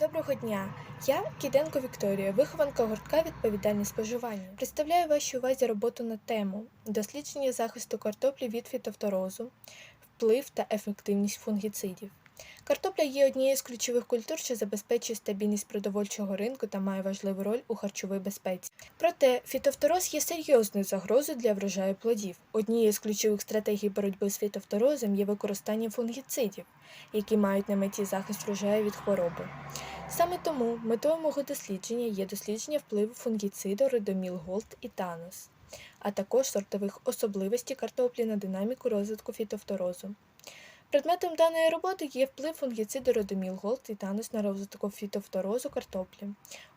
Доброго дня! Я Кіденко Вікторія, вихованка гуртка відповідальне споживання. Представляю вашій увазі роботу на тему дослідження захисту картоплі від фітофторозу, вплив та ефективність фунгіцидів. Картопля є однією з ключових культур, що забезпечує стабільність продовольчого ринку та має важливу роль у харчовій безпеці. Проте фітофтороз є серйозною загрозою для врожаю плодів. Однією з ключових стратегій боротьби з фітофторозом є використання фунгіцидів, які мають на меті захист врожаю від хвороби. Саме тому метою мого дослідження є дослідження впливу фунгіциду Редоміл Голд і Танос, а також сортових особливостей картоплі на динаміку розвитку фітофторозу. Предметом даної роботи є вплив фунгіциду Родоміл Голд і Танос на розвиток фітофторозу картоплі.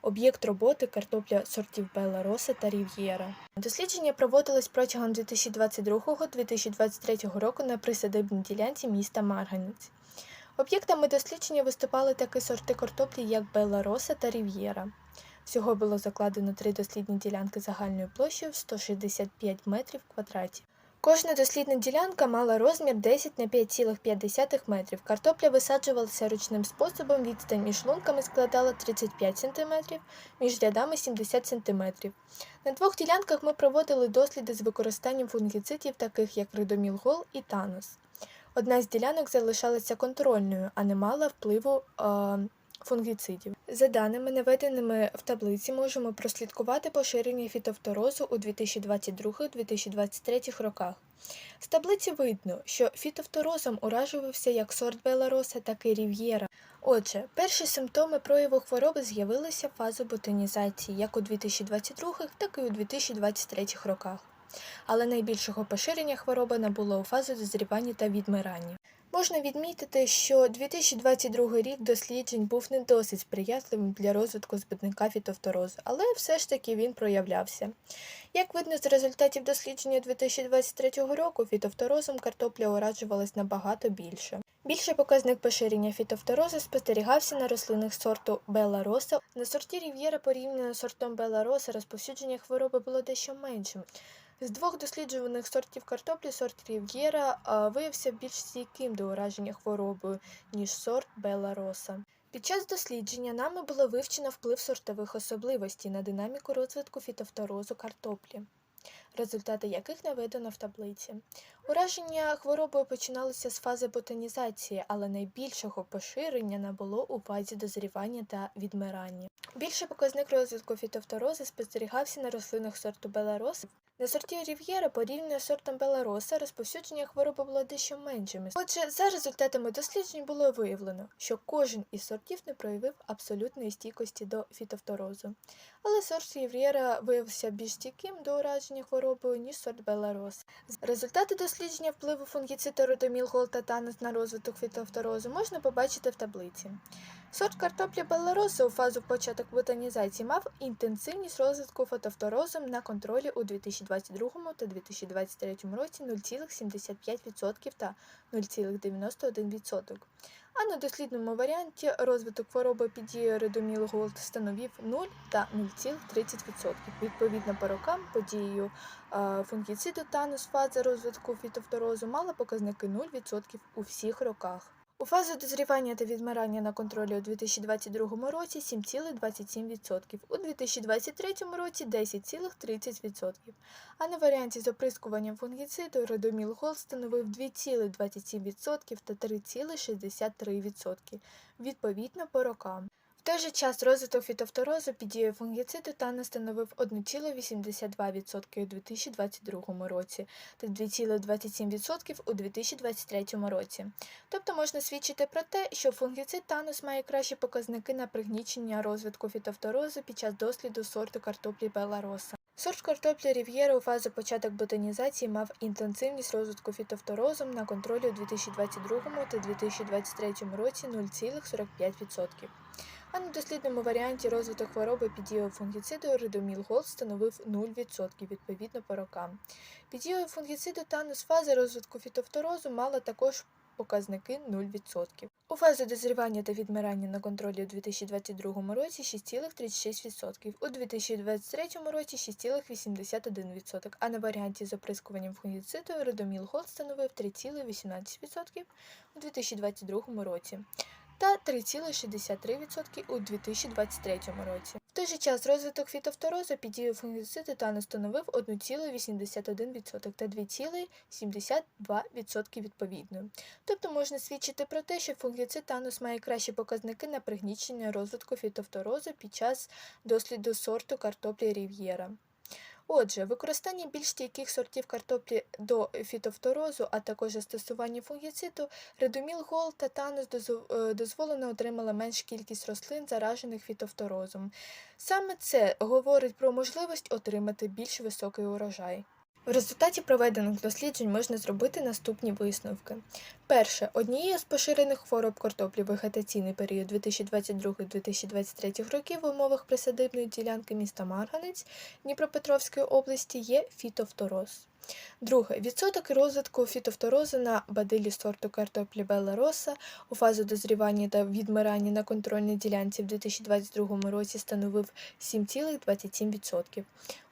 Об'єкт роботи картопля сортів Белла Роса та Рів'єра. Дослідження проводилось протягом 2022-2023 року на присадибній ділянці міста Марганець. Об'єктами дослідження виступали такі сорти картоплі, як Белла Роса та Рів'єра. Всього було закладено три дослідні ділянки загальною площею в 165 метрів квадратів. Кожна дослідна ділянка мала розмір 10 на 5,5 метрів. Картопля висаджувалася ручним способом, відстань між лунками складала 35 см, між рядами 70 см. На двох ділянках ми проводили досліди з використанням фунгіцидів, таких як ридомілгол і танос. Одна з ділянок залишалася контрольною, а не мала впливу е, фунгіцидів. За даними, наведеними в таблиці, можемо прослідкувати поширення фітофторозу у 2022-2023 роках. З таблиці видно, що фітофторозом уражувався як сорт Белароса, так і Рів'єра. Отже, перші симптоми прояву хвороби з'явилися в фазу ботанізації як у 2022, так і у 2023 роках. Але найбільшого поширення хвороби набуло у фазу дозрівання та відмирання. Можна відмітити, що 2022 рік досліджень був не досить сприятливим для розвитку збитника фітофторозу, але все ж таки він проявлявся. Як видно з результатів дослідження 2023 року, фітофторозом картопля уражувалась набагато більше. Більший показник поширення фітофторозу спостерігався на рослинах сорту Белла Роса. На сорті Рів'єра порівняно з сортом Белла Роса розповсюдження хвороби було дещо меншим. З двох досліджуваних сортів картоплі сорт Рів'єра виявився більш стійким до ураження хворобою, ніж сорт Белла Роса. Під час дослідження нами було вивчено вплив сортових особливостей на динаміку розвитку фітофторозу картоплі, результати яких наведено в таблиці. Ураження хворобою починалося з фази ботанізації, але найбільшого поширення набуло у фазі дозрівання та відмирання. Більший показник розвитку фітофторозу спостерігався на рослинах сорту Беларос. На сорті Рів'єра порівняно з сортом Белароса розповсюдження хвороби було дещо меншим. Отже, за результатами досліджень було виявлено, що кожен із сортів не проявив абсолютної стійкості до фітофторозу. Але сорт Рів'єра виявився більш стійким до ураження хворобою, ніж сорт Беларос. Результати дослідження впливу фунгіциду Родомілгол та танус на розвиток фітофторозу можна побачити в таблиці. Сорт картоплі Белароса у фазу початок ботанізації мав інтенсивність розвитку фотофторозом на контролі у 2022 та 2023 році 0,75% та 0,91%. А на дослідному варіанті розвиток хвороби під дією редоміл Голд становив 0 та 0,30%. Відповідно по рокам подією е, фунгіциду танус фаза розвитку фітофторозу мала показники 0% у всіх роках. У фазу дозрівання та відмирання на контролі у 2022 році 7,27%, у 2023 році 10,30%, а на варіанті з оприскуванням фунгіциду Родоміл Гол становив 2,27% та 3,63%, відповідно по рокам. В той же час розвиток фітофторозу під дією фунгіциду тана становив 1,82% у 2022 році та 2,27% у 2023 році. Тобто можна свідчити про те, що фунгіцид танус має кращі показники на пригнічення розвитку фітофторозу під час досліду сорту картоплі Белароса. Сорт картоплі Рів'єра у фазі початок ботанізації мав інтенсивність розвитку фітофторозом на контролі у 2022 та 2023 році 0,45%. А на дослідному варіанті розвиток хвороби під дією фунгіциду редомілгол становив 0% відповідно по рокам. Під дією фунгіциду танус фази розвитку фітофторозу мала також показники 0%. У фазі дозрівання та відмирання на контролі у 2022 році 6,36%, у 2023 році 6,81%, а на варіанті з оприскуванням фунгіциду Редоміл Голд становив 3,18% у 2022 році та 3,63% у 2023 році. В той же час розвиток фітофторозу під дією фунгіциду тану становив 1,81% та 2,72% відповідно. Тобто можна свідчити про те, що фунгіцид танус має кращі показники на пригнічення розвитку фітофторозу під час досліду сорту картоплі Рів'єра. Отже, використання більш стійких сортів картоплі до фітофторозу, а також застосування фунгіциду, редуміл гол та танус е, дозволено отримала менш кількість рослин, заражених фітофторозом. Саме це говорить про можливість отримати більш високий урожай. В результаті проведених досліджень можна зробити наступні висновки. Перше, однією з поширених хвороб картоплі вегетаційний період 2022-2023 років в умовах присадибної ділянки міста Марганець Дніпропетровської області є фітофтороз. Друге, відсоток розвитку фітофторозу на бадилі сорту картоплі Белла у фазу дозрівання та відмирання на контрольній ділянці в 2022 році становив 7,27%,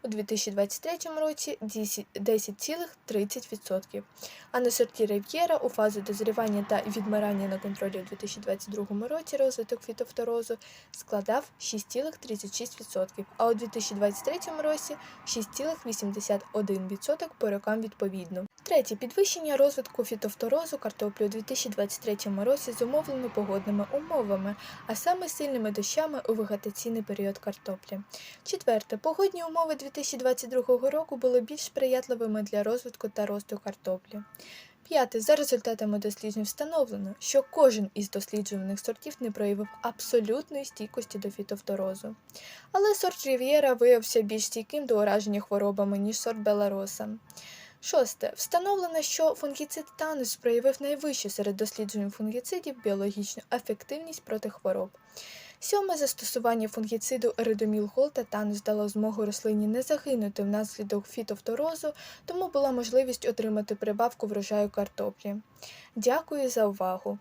у 2023 році 10,30%, а на сорті Рив'єра у фазу дозрівання та відмирання на контролі у 2022 році розвиток фітофторозу складав 6,36%, а у 2023 році 6,81% по рокам відповідно. Третє підвищення розвитку фітофторозу картоплі у 2023 році зумовлено погодними умовами, а саме сильними дощами у вегетаційний період картоплі. Четверте, погодні умови 2022 року були більш сприятливими для розвитку та росту картоплі. П'яте, за результатами досліджень встановлено, що кожен із досліджуваних сортів не проявив абсолютної стійкості до фітофторозу. Але сорт Рів'єра виявився більш стійким до ураження хворобами, ніж сорт Белароса. Шосте. Встановлено, що фунгіцид танус проявив найвищу серед досліджень фунгіцидів біологічну ефективність проти хвороб. Сьоме застосування фунгіциду еридомілгол та танус дало змогу рослині не загинути внаслідок фітофторозу, тому була можливість отримати прибавку врожаю картоплі. Дякую за увагу!